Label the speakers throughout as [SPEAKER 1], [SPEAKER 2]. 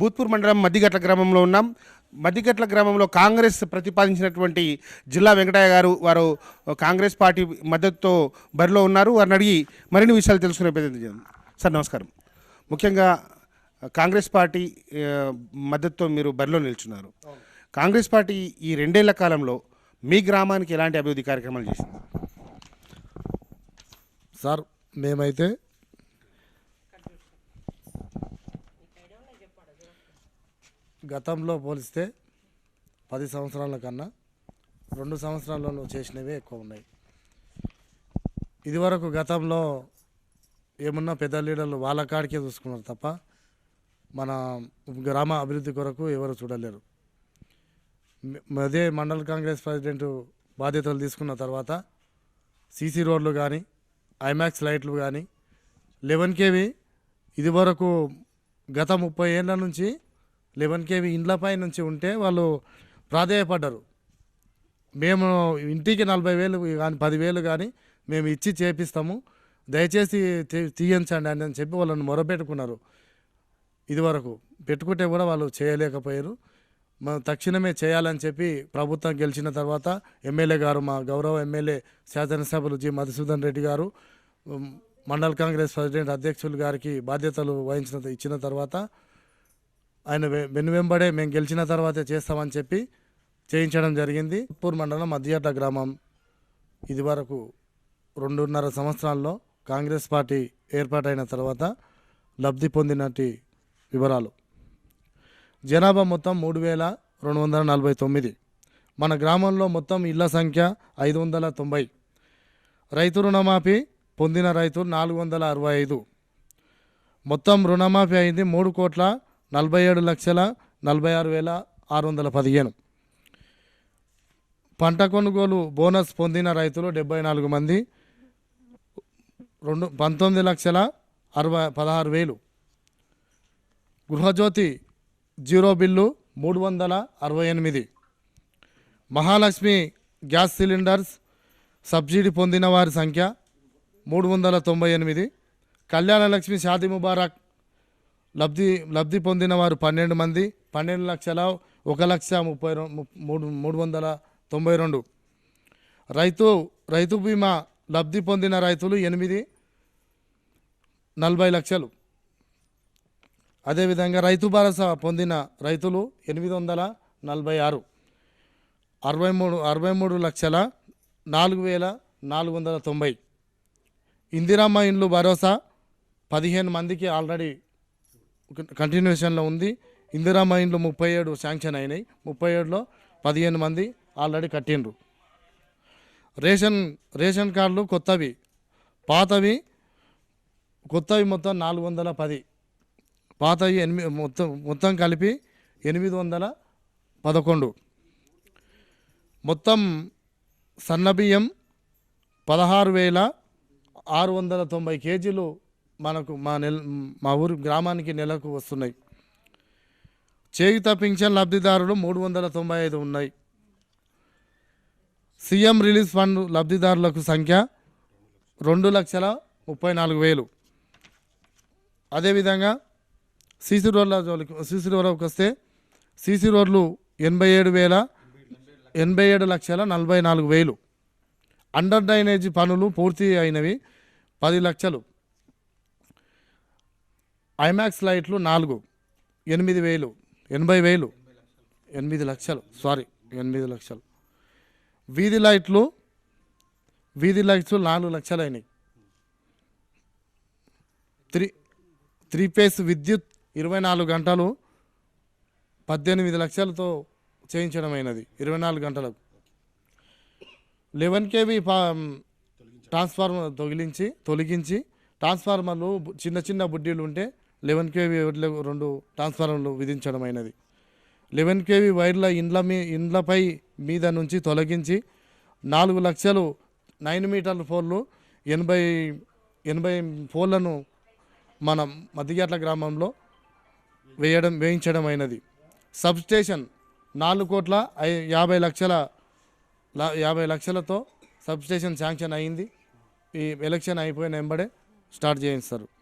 [SPEAKER 1] భూత్పూర్ మండలం మద్దిగట్ల గ్రామంలో ఉన్నాం. మద్దిగట్ల గ్రామంలో కాంగ్రెస్ ప్రతిపాదించినటువంటి జిల్లా వెంకటయ్య గారు వారు కాంగ్రెస్ పార్టీ మద్దతుతో బరిలో ఉన్నారు. వారిని అడిగి మరిన్ని విషయాలు తెలుసుకునే ప్రయత్నం సార్ నమస్కారం. ముఖ్యంగా కాంగ్రెస్ పార్టీ మద్దతుతో మీరు బరిలో నిల్చున్నారు. కాంగ్రెస్ పార్టీ ఈ రెండేళ్ళ కాలంలో మీ గ్రామానికి ఎలాంటి అభివృద్ధి కార్యక్రమాలు చేసింది?
[SPEAKER 2] సార్ మేమైతే గతంలో పోలిస్తే పది సంవత్సరాల కన్నా రెండు సంవత్సరాలలో చేసినవే ఎక్కువ ఉన్నాయి. ఇదివరకు గతంలో ఏమున్నా పెద్ద లీడర్లు వాళ్ళ కాడికే చూసుకున్నారు తప్ప మన గ్రామ అభివృద్ధి కొరకు ఎవరు చూడలేరు. అదే మండల కాంగ్రెస్ ప్రెసిడెంట్ బాధ్యతలు తీసుకున్న తర్వాత సీసీ రోడ్లు కానీ ఐమాక్స్ లైట్లు కానీ లెవెన్ కేవి ఇదివరకు గత ముప్పై ఏళ్ళ నుంచి లెవెన్ కేవీ ఇండ్లపై నుంచి ఉంటే వాళ్ళు ప్రాధేయపడ్డరు. మేము ఇంటికి నలభై వేలు కానీ పదివేలు కానీ మేము ఇచ్చి చేపిస్తాము. దయచేసి తీ- తీయించండి అని చెప్పి వాళ్ళని మొరపెట్టుకున్నారు. ఇదివరకు పెట్టుకుంటే కూడా వాళ్ళు చేయలేకపోయారు. మనం తక్షణమే చేయాలని చెప్పి ప్రభుత్వం గెలిచిన తర్వాత ఎమ్మెల్యే గారు మా గౌరవ ఎమ్మెల్యే శాసనసభలు జి మధుసూదన్ రెడ్డి గారు మండల్ మండల కాంగ్రెస్ ప్రెసిడెంట్ అధ్యక్షులు గారికి బాధ్యతలు వహించిన ఇచ్చిన తర్వాత ఆయన వెను వెనువెంబడే మేము గెలిచిన తర్వాతే చేస్తామని చెప్పి చేయించడం జరిగింది. పూర్ మండలం మధ్యట గ్రామం ఇదివరకు రెండున్నర సంవత్సరాల్లో కాంగ్రెస్ పార్టీ ఏర్పాటైన తర్వాత లబ్ధి పొందినటి వివరాలు. జనాభా మొత్తం మూడు వేల రెండు వందల నలభై తొమ్మిది. మన గ్రామంలో మొత్తం ఇళ్ళ సంఖ్య ఐదు వందల తొంభై. రైతు రుణమాఫీ పొందిన రైతు నాలుగు వందల అరవై ఐదు. మొత్తం రుణమాఫీ అయింది మూడు కోట్ల నలభై ఏడు లక్షల నలభై ఆరు వేల ఆరు వందల పదిహేను. పంట కొనుగోలు బోనస్ పొందిన రైతులు డెబ్బై నాలుగు మంది. రెండు పంతొమ్మిది లక్షల అరవై పదహారు వేలు. గృహజ్యోతి జీరో బిల్లు మూడు వందల అరవై ఎనిమిది. మహాలక్ష్మి గ్యాస్ సిలిండర్స్ సబ్సిడీ పొందిన వారి సంఖ్య మూడు వందల తొంభై ఎనిమిది. కళ్యాణ లక్ష్మి ముబారక్ లబ్ధి లబ్ధి పొందిన వారు పన్నెండు మంది పన్నెండు లక్షల ఒక లక్ష ముప్పై మూడు మూడు వందల తొంభై రెండు. రైతు రైతు బీమా లబ్ధి పొందిన రైతులు ఎనిమిది నలభై లక్షలు. అదేవిధంగా రైతు భరోసా పొందిన రైతులు ఎనిమిది వందల నలభై ఆరు. అరవై మూడు అరవై మూడు లక్షల నాలుగు వేల నాలుగు వందల తొంభై. ఇందిరమ్మ ఇండ్లు భరోసా పదిహేను మందికి ఆల్రెడీ కంటిన్యూషన్లో ఉంది. ఇందిరా మైన్లో ముప్పై ఏడు శాంక్షన్ అయినాయి. ముప్పై ఏడులో పదిహేను మంది ఆల్రెడీ కట్టిండ్రు. రేషన్ రేషన్ కార్డులు కొత్తవి. పాతవి కొత్తవి మొత్తం నాలుగు వందల పది. పాతవి ఎనిమిది మొత్తం మొత్తం కలిపి ఎనిమిది వందల పదకొండు. మొత్తం సన్నబియ్యం పదహారు వేల ఆరు వందల తొంభై కేజీలు మనకు మా నెల మా ఊరు గ్రామానికి నెలకు వస్తున్నాయి. చేయుత పింఛన్ లబ్ధిదారులు మూడు వందల తొంభై ఐదు ఉన్నాయి. సీఎం రిలీజ్ ఫండ్ లబ్ధిదారులకు సంఖ్య రెండు లక్షల ముప్పై నాలుగు వేలు. అదేవిధంగా సీసీ రోడ్ల జోలికి సీసీ రోడ్లకు వస్తే సీసీ రోడ్లు ఎనభై ఏడు వేల ఎనభై ఏడు లక్షల నలభై నాలుగు వేలు. అండర్ డ్రైనేజీ పనులు పూర్తి అయినవి పది లక్షలు. ఐమాక్స్ లైట్లు నాలుగు ఎనిమిది వేలు ఎనభై వేలు ఎనిమిది లక్షలు సారీ ఎనిమిది లక్షలు. వీధి లైట్లు వీధి లైట్స్ నాలుగు లక్షలు అయినాయి. త్రీ త్రీ ఫేస్ విద్యుత్ ఇరవై నాలుగు గంటలు పద్దెనిమిది లక్షలతో చేయించడం అయినది ఇరవై నాలుగు గంటలకు. లెవెన్ కేవీ ట్రాన్స్ఫార్మర్ తొలగించి తొలగించి ట్రాన్స్ఫార్మర్లు చిన్న చిన్న బుడ్డీలు ఉంటే లెవెన్ కేవీ రెండు ట్రాన్స్ఫార్మర్లు విధించడం అయినది లెవెన్ కేవీ వైర్ల ఇండ్ల మీ ఇండ్లపై మీద నుంచి తొలగించి నాలుగు లక్షలు నైన్ మీటర్ల ఫోన్లు ఎనభై ఎనభై ఫోన్లను మన మధ్యగట్ల గ్రామంలో వేయడం వేయించడం అయినది సబ్స్టేషన్ నాలుగు కోట్ల యాభై లక్షల యాభై లక్షలతో సబ్స్టేషన్ శాంక్షన్ అయింది. ఈ ఎలక్షన్ అయిపోయిన వెంబడే స్టార్ట్ చేయిస్తారు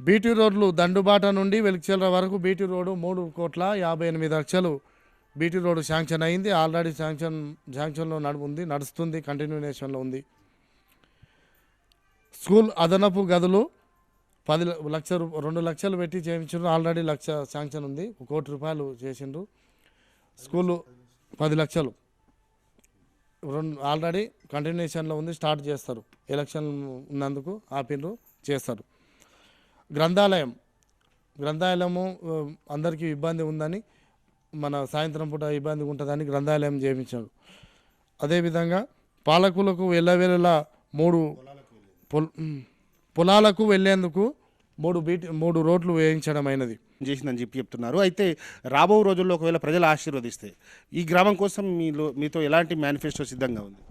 [SPEAKER 2] బీటీ రోడ్లు దండుబాట నుండి వెలిచిల్ల వరకు బీటీ రోడ్డు మూడు కోట్ల యాభై ఎనిమిది లక్షలు. బీటీ రోడ్డు శాంక్షన్ అయింది. ఆల్రెడీ శాంక్షన్ శాంక్షన్లో నడు ఉంది నడుస్తుంది కంటిన్యూనేషన్లో ఉంది. స్కూల్ అదనపు గదులు పది లక్ష రెండు లక్షలు పెట్టి చేయించారు ఆల్రెడీ లక్ష శాంక్షన్ ఉంది. కోటి రూపాయలు చేసిండ్రు. స్కూలు పది లక్షలు. రెండు ఆల్రెడీ కంటిన్యూషన్లో ఉంది. స్టార్ట్ చేస్తారు. ఎలక్షన్ ఉన్నందుకు ఆపిండ్రు చేస్తారు. గ్రంథాలయం. గ్రంథాలయము అందరికీ ఇబ్బంది ఉందని మన సాయంత్రం పూట ఇబ్బంది ఉంటుందని గ్రంథాలయం చేయించారు అదేవిధంగా పాలకులకు వెళ్ళవేళలా మూడు పొలాలకు వెళ్ళేందుకు మూడు బీటి మూడు రోడ్లు వేయించడం అయినది.
[SPEAKER 1] చేసిందని చెప్పి చెప్తున్నారు. అయితే రాబో రోజుల్లో ఒకవేళ ప్రజలు ఆశీర్వదిస్తే ఈ గ్రామం కోసం మీలో మీతో ఎలాంటి మేనిఫెస్టో సిద్ధంగా ఉంది?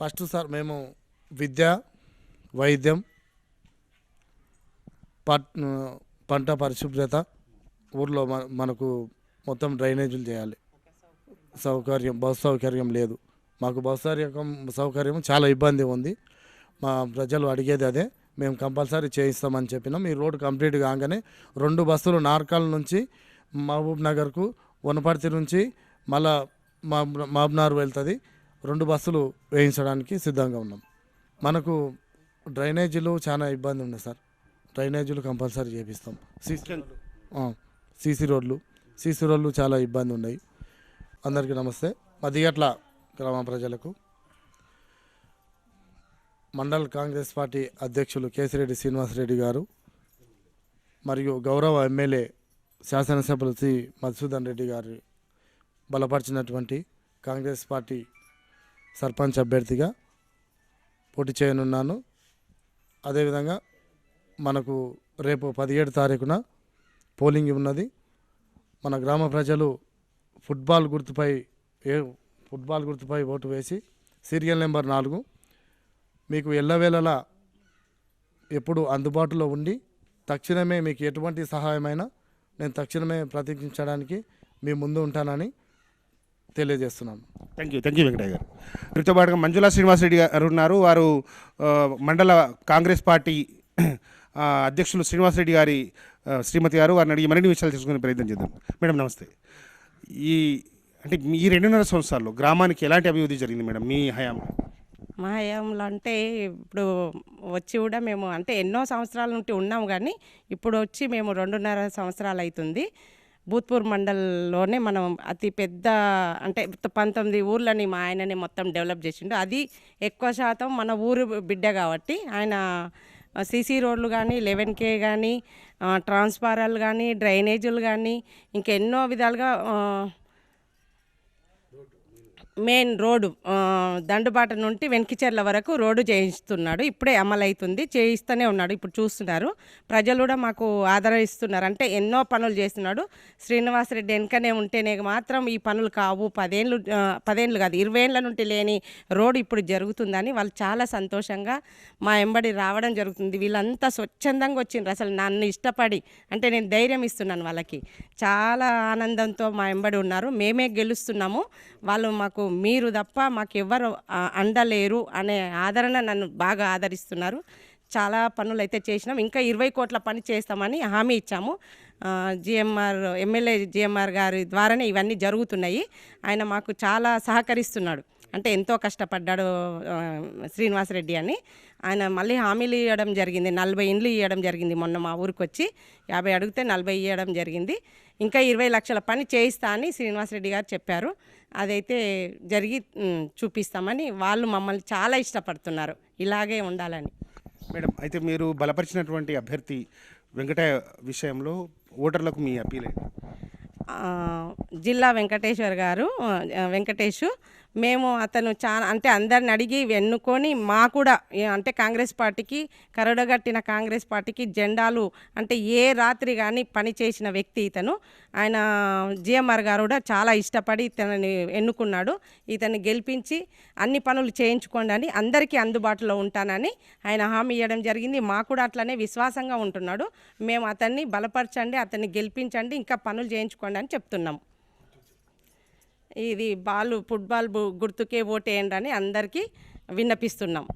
[SPEAKER 2] ఫస్ట్ సార్ మేము విద్య వైద్యం పట్ పంట పరిశుభ్రత ఊర్లో మనకు మొత్తం డ్రైనేజీలు చేయాలి. సౌకర్యం బస్ సౌకర్యం లేదు. మాకు బస్ సౌకర్యం సౌకర్యం చాలా ఇబ్బంది ఉంది. మా ప్రజలు అడిగేది అదే మేము కంపల్సరీ చేయిస్తామని చెప్పినాం. ఈ రోడ్డు కంప్లీట్ కాగానే రెండు బస్సులు నార్కల్ నుంచి మహబూబ్ నగర్కు వనపర్తి నుంచి మళ్ళా మహబూబ్నగర్ వెళ్తుంది. రెండు బస్సులు వేయించడానికి సిద్ధంగా ఉన్నాం. మనకు డ్రైనేజీలు చాలా ఇబ్బంది ఉంది సార్. డ్రైనేజీలు కంపల్సరీ చేపిస్తాం. సీసీ సీసీ రోడ్లు. సీసీ రోడ్లు చాలా ఇబ్బంది ఉన్నాయి. అందరికీ నమస్తే. మదిగట్ల గ్రామ ప్రజలకు. మండల్ కాంగ్రెస్ పార్టీ అధ్యక్షులు కేసిరెడ్డి శ్రీనివాసరెడ్డి గారు మరియు గౌరవ ఎమ్మెల్యే శాసనసభ్యులు శ్రీ మధుసూదన్ రెడ్డి గారు బలపరిచినటువంటి కాంగ్రెస్ పార్టీ సర్పంచ్ అభ్యర్థిగా పోటీ చేయనున్నాను. అదేవిధంగా మనకు రేపు పదిహేడు తారీఖున పోలింగ్ ఉన్నది. మన గ్రామ ప్రజలు ఫుట్బాల్ గుర్తుపై ఏ ఫుట్బాల్ గుర్తుపై ఓటు వేసి సీరియల్ నెంబర్ నాలుగు మీకు ఎల్లవేళలా ఎప్పుడు అందుబాటులో ఉండి తక్షణమే మీకు ఎటువంటి సహాయమైనా నేను తక్షణమే ప్రతిజ్ఞించడానికి మీ ముందు ఉంటానని తెలియజేస్తున్నాను.
[SPEAKER 1] Thank you thank you Venkataiah garu. వీరితో పాటుగా మంజులా శ్రీనివాసరెడ్డి గారు ఉన్నారు. వారు మండల కాంగ్రెస్ పార్టీ అధ్యక్షులు శ్రీనివాసరెడ్డి గారి శ్రీమతి గారు వారిని అడిగి మరిన్ని విషయాలు తెలుసుకునే ప్రయత్నం చేద్దాం. మేడం నమస్తే. ఈ అంటే ఈ రెండున్నర సంవత్సరాల్లో గ్రామానికి ఎలాంటి అభివృద్ధి జరిగింది మేడం మీ హయాంలో?
[SPEAKER 3] మా హయాంలో అంటే ఇప్పుడు వచ్చి కూడా మేము అంటే ఎన్నో సంవత్సరాల నుండి ఉన్నాం కానీ ఇప్పుడు వచ్చి మేము రెండున్నర సంవత్సరాలు అవుతుంది. భూత్పూర్ మండల్లోనే మనం అతి పెద్ద అంటే పంతొమ్మిది ఊర్లని మా ఆయననే మొత్తం డెవలప్ చేసిండు. అది ఎక్కువ శాతం మన ఊరు బిడ్డ కాబట్టి ఆయన సీసీ రోడ్లు కానీ లెవెన్ కే కానీ ట్రాన్స్ఫారాలు కానీ డ్రైనేజీలు కానీ ఇంకెన్నో విధాలుగా మెయిన్ రోడ్డు దండుబాట నుండి వెనకిచెర్ల వరకు రోడ్డు చేయిస్తున్నాడు. ఇప్పుడే అమలవుతుంది. చేయిస్తూనే ఉన్నాడు. ఇప్పుడు చూస్తున్నారు. ప్రజలు కూడా మాకు ఆదరిస్తున్నారు అంటే ఎన్నో పనులు చేస్తున్నాడు. శ్రీనివాసరెడ్డి వెనకనే ఉంటేనే మాత్రం ఈ పనులు కావు. పదేళ్ళు పదేళ్ళు కాదు ఇరవై ఏళ్ళ నుండి లేని రోడ్డు ఇప్పుడు జరుగుతుందని వాళ్ళు చాలా సంతోషంగా మా ఎంబడి రావడం జరుగుతుంది. వీళ్ళంతా స్వచ్ఛందంగా వచ్చిండ్రు. అసలు నన్ను ఇష్టపడి అంటే నేను ధైర్యం ఇస్తున్నాను వాళ్ళకి. చాలా ఆనందంతో మా ఎంబడి ఉన్నారు. మేమే గెలుస్తున్నాము. వాళ్ళు మాకు మీరు తప్ప మాకు ఎవరు అండలేరు అనే ఆదరణ నన్ను బాగా ఆదరిస్తున్నారు. చాలా పనులు అయితే చేసినాం. ఇంకా ఇరవై కోట్ల పని చేస్తామని హామీ ఇచ్చాము. జిఎంఆర్ ఎమ్మెల్యే జిఎంఆర్ గారి ద్వారానే ఇవన్నీ జరుగుతున్నాయి. ఆయన మాకు చాలా సహకరిస్తున్నాడు. అంటే ఎంతో కష్టపడ్డాడు శ్రీనివాసరెడ్డి అని. ఆయన మళ్ళీ హామీలు ఇవ్వడం జరిగింది నలభై ఇండ్లు ఇవ్వడం జరిగింది మొన్న మా ఊరికి వచ్చి యాభై అడిగితే నలభై ఇవ్వడం జరిగింది. ఇంకా ఇరవై లక్షల పని చేయిస్తా అని శ్రీనివాసరెడ్డి గారు చెప్పారు. అదైతే జరిగి చూపిస్తామని వాళ్ళు మమ్మల్ని చాలా ఇష్టపడుతున్నారు. ఇలాగే ఉండాలని.
[SPEAKER 1] మేడం అయితే మీరు బలపరిచినటువంటి అభ్యర్థి వెంకటయ్య విషయంలో ఓటర్లకు మీ అప్పీల్
[SPEAKER 3] జిల్లా వెంకటేశ్వర్ గారు వెంకటేష్ మేము అతను చాలా అంటే అందరిని అడిగి ఎన్నుకొని మా కూడా అంటే కాంగ్రెస్ పార్టీకి కరడగట్టిన కాంగ్రెస్ పార్టీకి జెండాలు అంటే ఏ రాత్రి కానీ పని చేసిన వ్యక్తి ఇతను. ఆయన జిఎంఆర్ గారు కూడా చాలా ఇష్టపడి ఇతనిని ఎన్నుకున్నాడు. ఇతన్ని గెలిపించి అన్ని పనులు చేయించుకోండి అని అందరికీ అందుబాటులో ఉంటానని ఆయన హామీ ఇవ్వడం జరిగింది. మా కూడా అట్లనే విశ్వాసంగా ఉంటున్నాడు. మేము అతన్ని బలపరచండి అతన్ని గెలిపించండి ఇంకా పనులు చేయించుకోండి అని చెప్తున్నాం. ఇది బాల్ ఫుట్బాల్ గుర్తుకే ఓటేయండి అని అందరికీ విన్నపిస్తున్నాం.